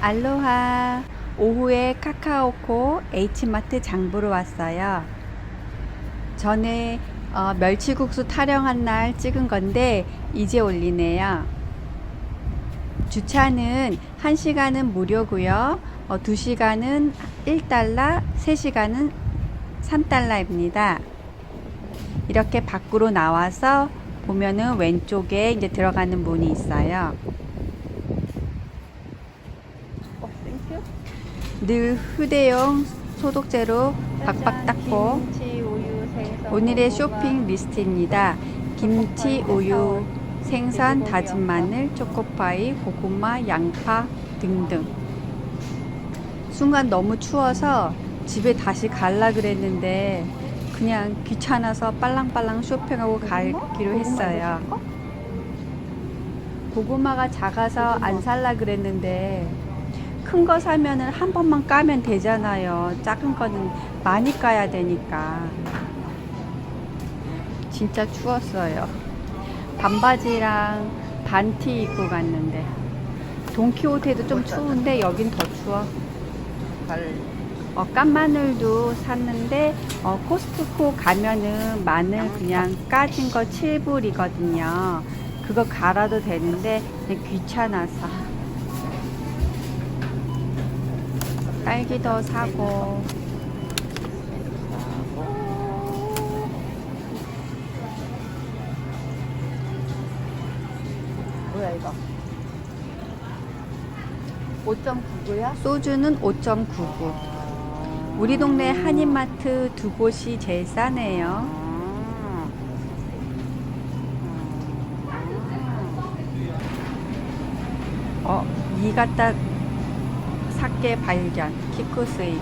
알로하 오후에 카카오코 H마트 장보러 왔어요. 전에 어, 멸치국수 타령한 날 찍은 건데 이제 올리네요. 주차는 1시간은 무료고요. 어, 2시간은 1달러, 3시간은 3달러입니다. 이렇게 밖으로 나와서 보면은 왼쪽에 이제 들어가는 문이 있어요. 늘 휴대용 소독제로 박박 닦고. 오늘의. 쇼핑 리스트입니다. 김치, 우유, 생선, 다진 마늘, 초코파이, 고구마, 양파 등등. 순간 너무 추워서 집에 다시 갈라 그랬는데 그냥 귀찮아서 빨랑빨랑 쇼핑하고 가기로 했어요. 고구마가 작아서 안 살라 그랬는데 큰 거 사면은 한 번만 까면 되잖아요. 작은 거는 많이 까야 되니까. 진짜 추웠어요. 반바지랑 반티 입고 갔는데 돈키호테도 좀 추운데 여긴 더 추워. 발. 어, 깐 마늘도 샀는데 어, 코스트코 가면은 마늘 그냥 까진 거 7불이거든요. 그거 갈아도 되는데 귀찮아서 딸기도 사고 뭐야 이거? 5.99야? 소주는 5.99. 우리 동네 한인마트 두 곳이 제일 싸네요. 어, 이 갖다 삭게 발견. 키쿠스이.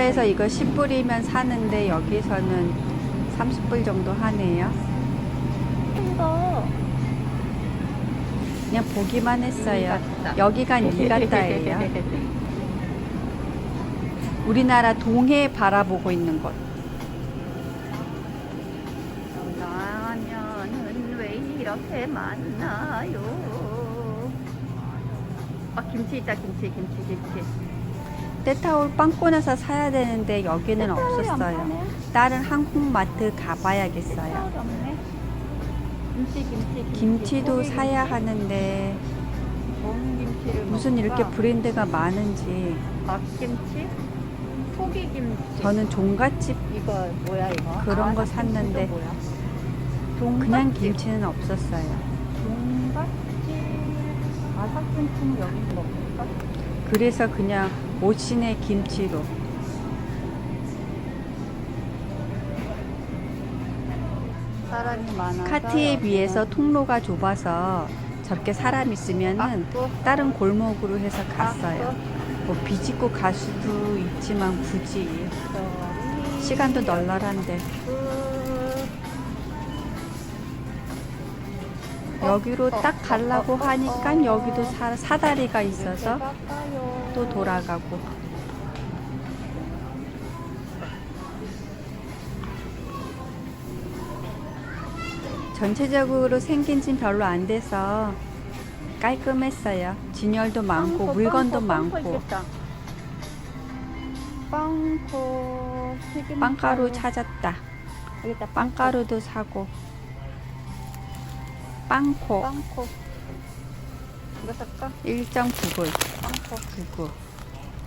해서 이거 10불이면 사는데 여기서는 30불 정도 하네요. 큰거 그냥 보기만 했어요. 여기가 니가따예요. 우리나라 동해 바라보고 있는 곳. 라면은 왜 이렇게 많나요? 아 김치 있다 김치 김치 김치. 때타올 빵꾸 나서 사야 되는데 여기는 때타올이 안 없었어요. 파네? 다른 한국마트 가봐야겠어요. 없네. 김치 김치 김치. 김치도 고기 사야 김치. 하는데 뭔 김치를 무슨 이렇게 먹을까? 브랜드가 많은지 닭김치? 소기김치. 저는 종갓집 이거 뭐야 이거? 그런 거 아삭김치도 샀는데 뭐야? 그냥. 김치는 없었어요. 아삭김치는 여기 먹을까? 그래서 그냥 오신의 김치로. 사람이 많아서 카트에 비해서 통로가 좁아서 저렇게 사람 있으면은 아, 다른 골목으로 해서 갔어요. 뭐 비집고 갈 수도 있지만 굳이. 시간도 널널한데 여기로 딱 가려고 하니까 여기도 사, 사다리가 있어서 또 돌아가고 전체적으로 생긴 진 별로 안 돼서 깔끔했어요. 진열도 많고 물건도 많고 빵코 빵가루 가루. 찾았다. 빵가루도 사고 빵코 빵코 이거 살까? 1.9불 빵코 99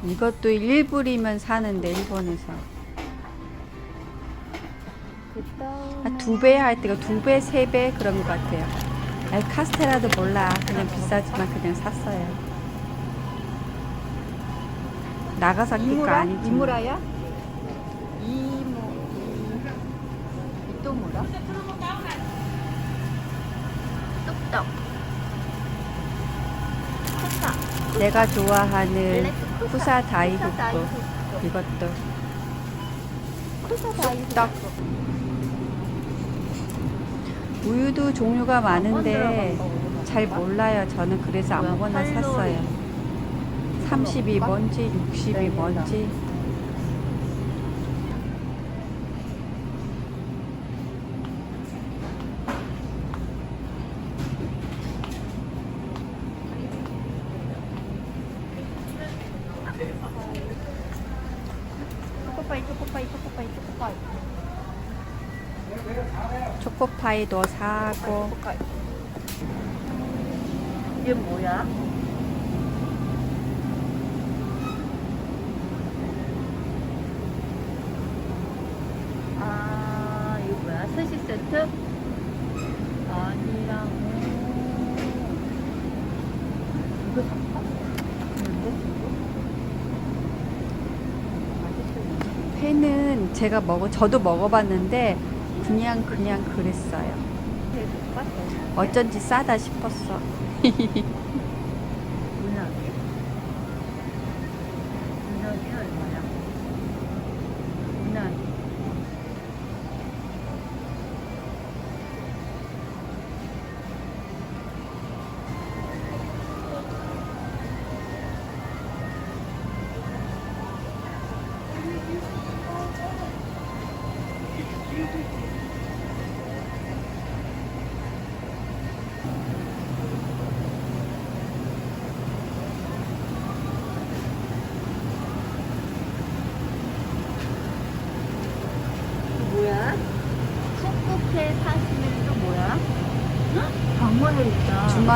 이것도 1불이면 사는데 일본에서 그다음에 두배 할 때가 두 배, 세 배 그런 것 같아요. 아이, 카스테라도 몰라. 그냥 비싸지만 그냥 샀어요. 나가사키가 이무라? 아니지. 이무라야? 이모 이 이또무라? 뚝떡 쿠사 내가 좋아하는 쿠사. 쿠사 다이후쿠. 쿠사 다이후쿠. 이것도 쿠사 다이후쿠. 우유도 종류가 많은데 잘 몰라요. 저는 그래서 아무거나 샀어요. 30이 뭔지 60이 뭔지 초코파이, 초코파이, 초코파이. 초코파이도 사고. 이게 뭐야? 아, 이거 뭐야? 스시 세트? 아니라고. 이거 맛있어. 회는 제가 먹어 저도 먹어봤는데 그냥 그냥 그랬어요. 똑같아. 어쩐지 싸다 싶었어.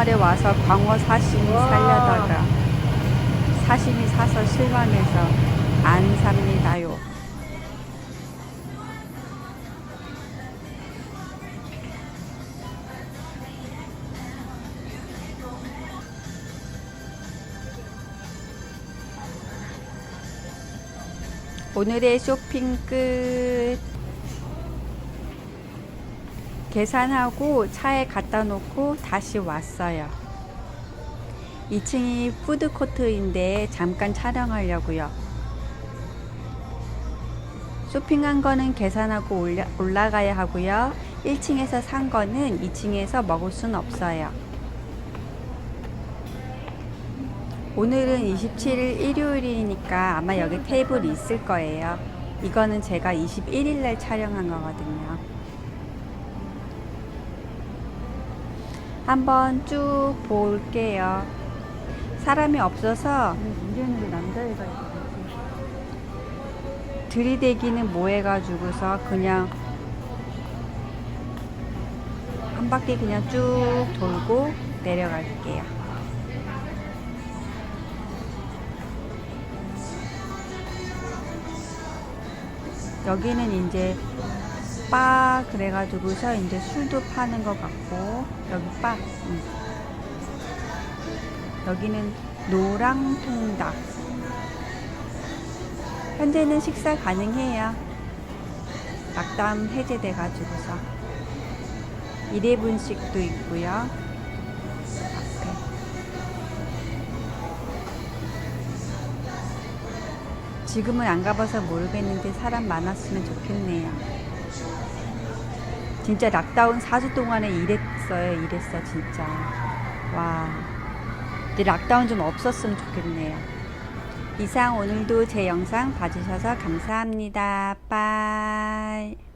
주말에 와서 광어 사시미 와. 살려다가 사시미 사서 실망해서 안 삽니다요. 오늘의 쇼핑 끝. 계산하고 차에 갖다 놓고 다시 왔어요. 2층이 푸드코트인데 잠깐 촬영하려고요. 쇼핑한 거는 계산하고 올라, 올라가야 하고요. 1층에서 산 거는 2층에서 먹을 순 없어요. 오늘은 27일 일요일이니까 아마 여기 테이블이 있을 거예요. 이거는 제가 21일 날 촬영한 거거든요. 한번 쭉 볼게요. 사람이 없어서 문제는 게 남자애가. 들이대기는 뭐 해가지고서 그냥 한 바퀴 그냥 쭉 돌고 내려갈게요. 여기는 이제 바 그래가지고서 이제 술도 파는 것 같고 여기 바 음. 여기는 노랑통닭 현재는 식사 가능해요. 낙담 해제돼 가지고서 1회분씩도 있고요. 지금은 안 가봐서 모르겠는데 사람 많았으면 좋겠네요. 진짜 락다운 4주 동안에 일했어요. 일했어 진짜. 와. 이제 락다운 좀 없었으면 좋겠네요. 이상 오늘도 제 영상 봐주셔서 감사합니다. 빠이.